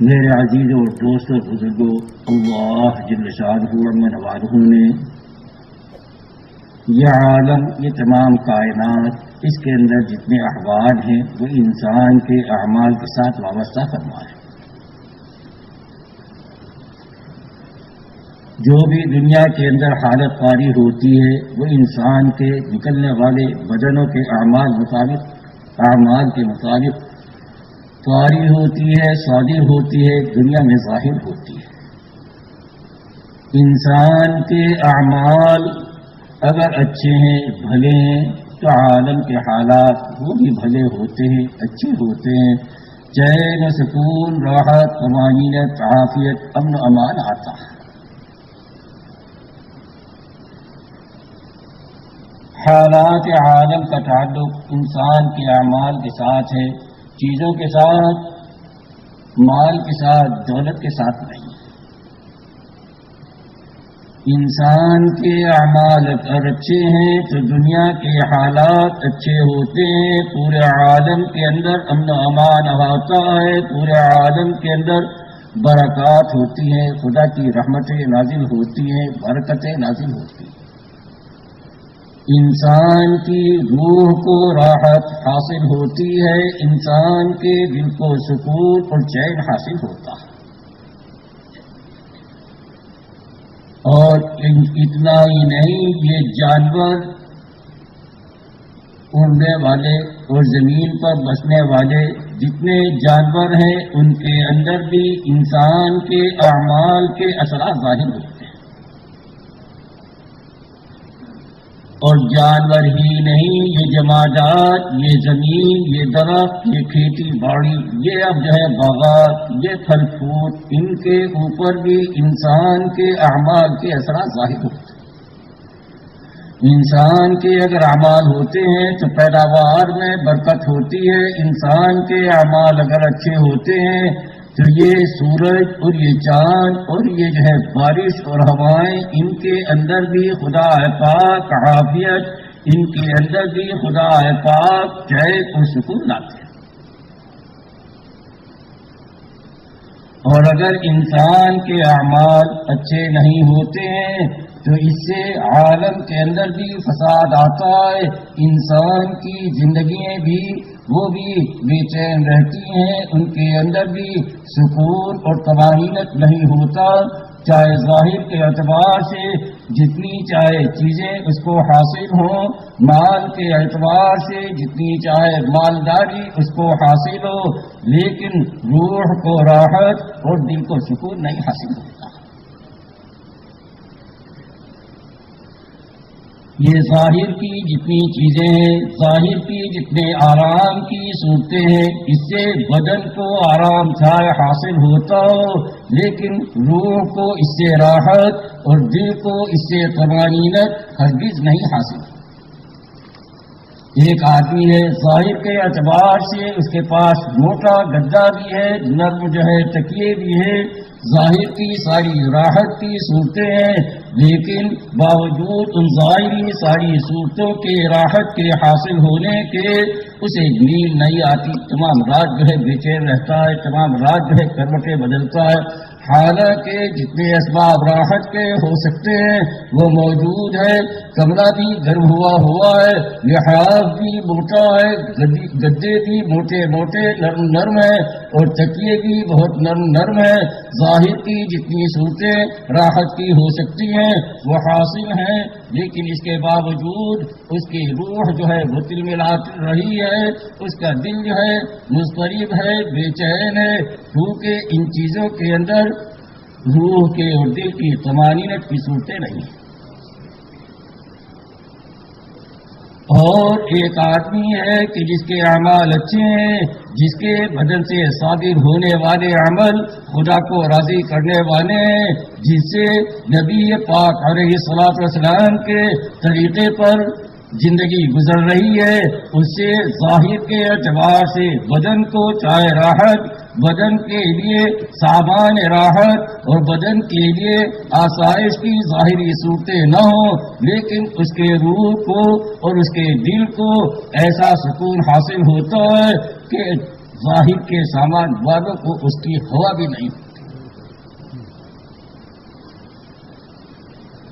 میرے عزیز اور دوست اور بزرگوں اللہ جل شاد میں نواز نے یہ عالم، یہ تمام کائنات اس کے اندر جتنے احوال ہیں، وہ انسان کے اعمال کے ساتھ وابستہ فرما ہے جو بھی دنیا کے اندر حالت پاری ہوتی ہے، وہ انسان کے نکلنے والے بدنوں کے اعمال مطابق، اعمال کے مطابق پاری ہوتی ہے صادر ہوتی ہے، دنیا میں ظاہر ہوتی ہے۔ انسان کے اعمال اگر اچھے ہیں، بھلے ہیں، تو عالم کے حالات وہ بھی بھلے ہوتے ہیں، اچھے ہوتے ہیں۔ چین سکون، راحت امانیت عافیت، امن امان آتا ہے۔ حالات عالم کا تعلق انسان کے اعمال کے ساتھ ہے۔ چیزوں کے ساتھ، مال کے ساتھ، دولت کے ساتھ نہیں۔ انسان کے اعمال اگر اچھے ہیں تو دنیا کے حالات اچھے ہوتے ہیں۔ پورے عالم کے اندر امن و امان ہوتا ہے۔ پورے عالم کے اندر برکات ہوتی ہیں خدا کی رحمتیں نازل ہوتی ہیں، برکتیں نازل ہوتی ہیں۔ انسان کی روح کو راحت حاصل ہوتی ہے، انسان کے دل کو سکون اور چین حاصل ہوتا ہے۔ اور اتنا ہی نہیں، یہ جانور اڑنے والے اور زمین پر بسنے والے جتنے جانور ہیں، ان کے اندر بھی انسان کے اعمال کے اثرات ظاہر ہوتے ہیں۔ اور جانور ہی نہیں، یہ جماعت یہ زمین، یہ درخت، یہ کھیتی باڑی، یہ اب جو ہے باغات، یہ پھل پھوٹ، ان کے اوپر بھی انسان کے اعمال کے اثرات ظاہر ہوتے ہیں۔ انسان کے اگر اعمال ہوتے ہیں تو پیداوار میں برکت ہوتی ہے۔ انسان کے اعمال اگر اچھے ہوتے ہیں تو یہ سورج اور یہ چاند اور یہ جو ہے بارش اور ہوائیں ان کے اندر بھی خدا پاک عافیت، ان کے اندر بھی خدا پاک جے اور سکون لاتے ہیں۔ اور اگر انسان کے اعمال اچھے نہیں ہوتے ہیں تو اس سے عالم کے اندر بھی فساد آتا ہے، انسان کی زندگیاں بھی، وہ بھی بے چین رہتی ہیں، ان کے اندر بھی سکون اور تباہینت نہیں ہوتا۔ چاہے ظاہر کے اعتبار سے جتنی چاہے چیزیں اس کو حاصل ہوں، مال کے اعتبار سے جتنی چاہے مالداری اس کو حاصل ہو، لیکن روح کو راحت اور دل کو سکون نہیں حاصل ہوتا۔ یہ ظاہر کی جتنی چیزیں ہیں، ظاہر کی جتنے آرام کی صورتیں ہیں، اس سے بدن کو آرام چاہے حاصل ہوتا ہو، لیکن روح کو اس سے راحت اور دل کو اس سے قوانینت ہرگز نہیں حاصل ایک آدمی ہے ظاہر کے اعتبار سے اس کے پاس موٹا گدا بھی ہے، نرم جو ہے، تکیے بھی ہے ظاہر کی ساری راحت کی صورتیں ہیں، لیکن باوجود ان ظاہری ساری صورتوں کے راحت کے حاصل ہونے کے اسے نیند نہیں آتی۔ تمام رات جو ہے بے چین رہتا ہے، تمام رات جو ہے کروٹیں بدلتا ہے۔ حالانکہ جتنے اسباب راحت کے ہو سکتے ہیں، وہ موجود ہیں۔ کمرہ بھی گرم ہوا ہوا ہے لحاظ بھی موٹا ہے گدے بھی موٹے موٹے نرم نرم ہے اور تکیے بھی بہت نرم نرم ہے، ظاہر کی جتنی صورتیں راحت کی ہو سکتی ہیں، وہ حاصل ہیں، لیکن اس کے باوجود اس کی روح جو ہے، وہ تل ملا رہی ہے، اس کا دل جو ہے مسترب ہے، بے چین ہے۔ کیونکہ ان چیزوں کے اندر روح کے اور دل کی تمانینت کی صورتیں نہیں ہیں۔ اور ایک آدمی ہے کہ جس کے اعمال اچھے ہیں، جس کے بدن سے صادر ہونے والے عمل خدا کو راضی کرنے والے ہیں، جس سے نبی پاک علیہ صلاح والسلام کے طریقے پر زندگی گزر رہی ہے، اس سے ظاہر کے اعتبار سے بدن کو چاہے راحت بدن کے لیے سامان راحت اور بدن کے لیے آسائش کی ظاہری صورتیں نہ ہوں، لیکن اس کے روح کو اور اس کے دل کو ایسا سکون حاصل ہوتا ہے کہ ظاہر کے سامان والوں کو اس کی ہوا بھی نہیں۔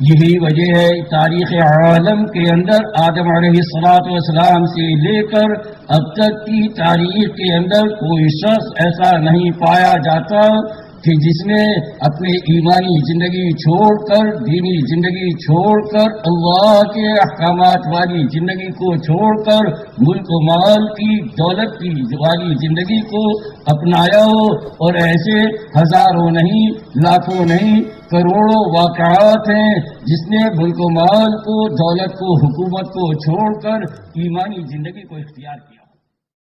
یہی وجہ ہے تاریخ عالم کے اندر آدم علیہ السلاط والسلام سے لے کر اب تک کی تاریخ کے اندر کوئی شخص ایسا نہیں پایا جاتا کہ جس نے اپنے ایمانی زندگی چھوڑ کر، دینی زندگی چھوڑ کر، اللہ کے احکامات والی زندگی کو چھوڑ کر، ملک و مال کی، دولت کی والی زندگی کو اپنایا ہو اور ایسے ہزاروں نہیں، لاکھوں نہیں، کروڑوں واقعات ہیں جس نے ملک و مال کو، دولت کو، حکومت کو چھوڑ کر ایمانی زندگی کو اختیار کیا۔